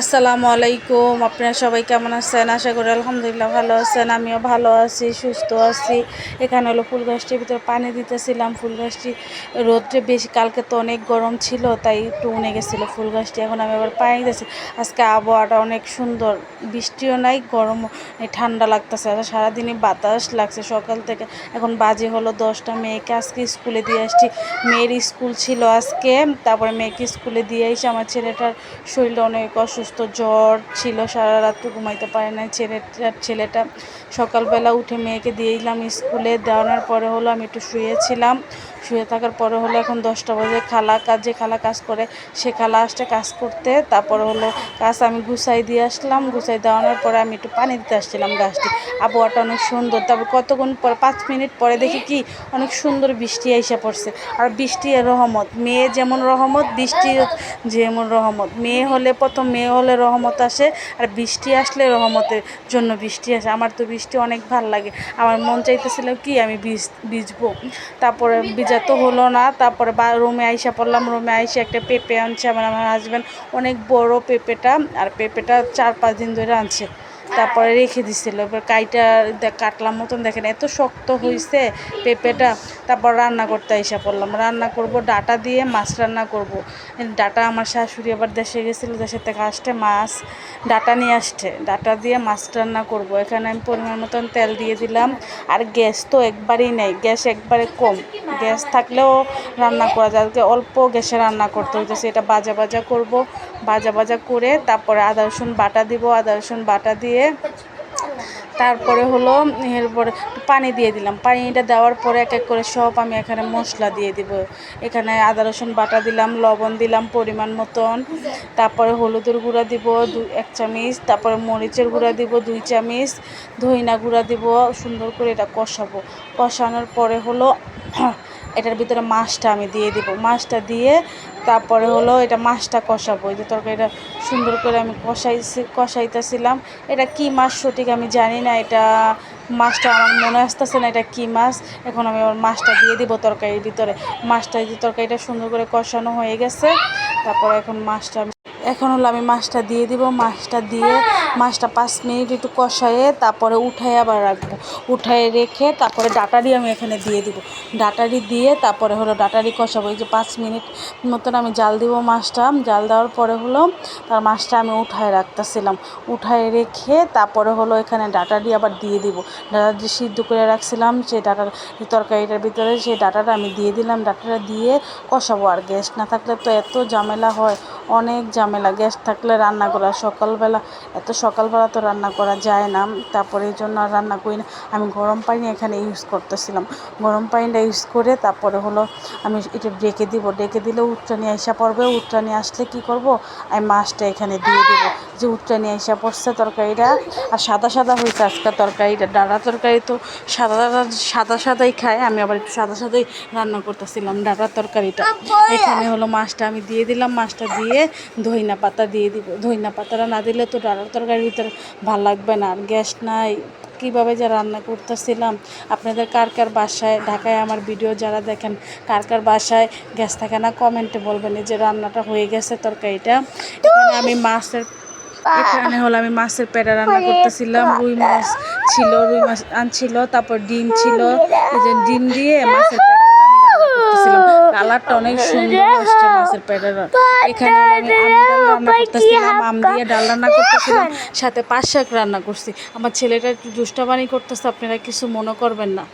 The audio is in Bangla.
আসসালামু আলাইকুম। আপনারা সবাই কেমন আছেন? আশা করি আলহামদুলিল্লাহ ভালো আছেন। আমিও ভালো আছি, সুস্থ আছি। এখানে হলো ফুল গাছটির ভিতরে পানি দিতেছিলাম। ফুল গাছটি রোদে বেশি, কালকে তো অনেক গরম ছিল, তাই একটু উনে গেছিল ফুল গাছটি। এখন আমি আবার পানি দিতেছি। আজকে আবহাওয়াটা অনেক সুন্দর। বৃষ্টিও নাই গরম ঠান্ডা লাগতেছে। সারাদিনই বাতাস লাগছে। সকাল থেকে এখন বাজে হলো দশটা। মেয়েকে আজকে স্কুলে দিয়ে আসছি। মেয়ের স্কুল ছিল আজকে। তারপরে মেয়েকে স্কুলে দিয়ে এসে আমার ছেলেটার শরীরটা অনেক অসুস্থ জ্বর ছিল, সারা রাত ঘুমাইতে পারে না ছেলেটা ছেলেটা সকালবেলা উঠে মেয়েকে দিয়ে দিলাম স্কুলে। দেওয়ানোর পরে হলো আমি একটু শুয়েছিলাম। শুয়ে থাকার পরে হলো এখন দশটা বাজে। খালা কাজ যে খালা কাজ করে। সে খালা আসছে কাজ করতে। তারপরে হলো কাজ আমি গুছাই দিয়ে আসলাম। গুছাই দেওয়ানোর পরে আমি একটু পানি দিতে আসছিলাম গাছটি। আবহাওয়াটা অনেক সুন্দর। তারপর কতক্ষণ পরে, পাঁচ মিনিট পরে দেখি কি অনেক সুন্দর বৃষ্টি এসে পড়ছে। আর বৃষ্টি রহমত। মেয়ে যেমন রহমত বৃষ্টি যেমন রহমত। মেয়ে হলে প্রথম মেয়ে হলে রহমত আসে, আর বৃষ্টি আসলে রহমতের জন্য বৃষ্টি আসে। আমার তো বৃষ্টি অনেক ভালো লাগে। আমার মন চাইতেছিল কি আমি বীজ, বীজবো। তারপরে বীজা তো হলো না, তারপরে বা, রুমে আইসা পড়লাম, রুমে আইসা একটা পেঁপে আনছে আমার আমার হাজব্যান্ড অনেক বড় পেঁপেটা, আর পেঁপেটা চার পাঁচ দিন ধরে আনছে। তারপরে রেখে দিছিল। এবার কাইটা কাটলাম মতন দেখেন, এত শক্ত হয়েছে পেঁপেটা। তারপর রান্না করতে এসে পড়লাম। রান্না করব, ডাটা দিয়ে মাছ রান্না করব। ডাটা আমার শাশুড়ি আবার দেশে গেছিল দেশের থেকে আসতে মাছ, ডাটা নিয়ে আসছে। ডাটা দিয়ে মাছ রান্না করব। এখানে আমি পরিমাণ মতন তেল দিয়ে দিলাম। আর গ্যাস তো একবারেই নেই, গ্যাস একবারে কম। গ্যাস থাকলেও রান্না করা যায়। অল্প গ্যাসে রান্না করতে হইতেছে। এটা বাজা বাজা করব। বাজা বাজা করে তারপরে আদা রসুন বাটা দিব। আদা রসুন বাটা দিয়ে তারপরে হলো এরপরে পানি দিয়ে দিলাম। পানিটা দেওয়ার পরে এক এক করে সব আমি এখানে মশলা দিয়ে দিব। এখানে আদা, রসুন বাটা দিলাম, লবণ দিলাম পরিমাণ মতন। তারপরে হলুদের গুঁড়া দিব দু, এক চামচ। তারপরে মরিচের গুঁড়া দিব দুই চামচ। ধইনা গুঁড়া দিব, সুন্দর করে এটা কষাবো। কষানোর পরে হলো এটার ভিতরে মাছটা আমি দিয়ে দিব। মাছটা দিয়ে তারপরে হলো এটা মাছটা কষাবো। এই যে তরকারিটা সুন্দর করে আমি কষাইছি, কষাইতেছিলাম। এটা কি মাছ সঠিক আমি জানি না। এটা মাছটা আমার মনে আসতেছে না এটা কি মাছ। এখন আমি আমার মাছটা দিয়ে দিব তরকারির ভিতরে। মাছটা যে তরকারিটা সুন্দর করে কষানো হয়ে গেছে। তারপরে এখন মাছটা এখন হলো আমি মাছটা দিয়ে দিব, মাছটা দিয়ে মাছটা পাঁচ মিনিট একটু কষায়ে তারপরে উঠাই আবার রাখব। উঠায় রেখে তারপরে ডাটারি আমি এখানে দিয়ে দিব। ডাটারি দিয়ে তারপরে হলো ডাটারি কষাবো। এই যে পাঁচ মিনিট মতন আমি জাল দিব মাছটা। জাল দেওয়ার পরে হলো তার মাছটা আমি উঠায় রাখতেছিলাম। উঠায় রেখে তারপরে হলো এখানে ডাটারি আবার দিয়ে দিব। ডাটা দিয়ে সিদ্ধ করে রাখছিলাম, সেই ডাটার তরকারিটার ভিতরে সেই ডাটাটা আমি দিয়ে দিলাম। ডাটাটা দিয়ে কষাবো আর গ্যাস না থাকলে তো এত ঝামেলা হয়। অনেক ঝামেলা গ্যাস থাকলে রান্না করা সকালবেলা এত সকালবেলা তো রান্না করা যায় না তারপরে এই জন্য আর রান্না করি না। আমি গরম পানি এখানে ইউজ করতেছিলাম। গরম পানিটা ইউজ করে তারপরে হলো আমি এটা ডেকে দিব। ডেকে দিলে উত্রানি আইসা পড়বে। উত্রানি আসলে কি করব? আমি মাছটা এখানে দিয়ে দেবো। যে উত্রানি আইসা পড়ছে তরকারিটা আর সাদা সাদা হয়েছে আজকে তরকারিটা। ডাটা তরকারি তো সাদা সাদা সাদাই খায়। আমি আবার একটু সাদা সাদাই রান্না করতেছিলাম ডাটার তরকারিটা। এখানে হলো মাছটা আমি দিয়ে দিলাম। মাছটা দিয়ে ধইনা পাতা দিয়ে দিব। ধইনা পাতাটা না দিলে তো ডাটার তরকারির ভিতরে ভালো লাগবে না। আর গ্যাস নাই। কীভাবে যে রান্না করতেছিলাম? আপনাদের কার কার বাসায় ঢাকায় আমার ভিডিও যারা দেখেন কার কার বাসায় গ্যাস থাকে না কমেন্টে বলবেন যে রান্নাটা হয়ে গেছে তরকারিটা। এখানে আমি মাছের এখানে হলো আমি মাছের পেড়া রান্না করতেছিলাম। রুই মাছ ছিল রুই মাছ আনছিল তারপর ডিম ছিল। ডিম দিয়ে মাছের পেড়া আমি রান্না করতেছিলাম। কালারটা অনেক সুন্দর আসছে মাছের পেটের এখানে আমি আম ডাল রান্না করতেছিলাম আম দিয়ে ডাল রান্না করতেছিলাম সাথে পাঁচ শাক রান্না করছি। আমার ছেলেটা একটু দুষ্টাবানি করতেছে আপনারা কিছু মনে করবেন না।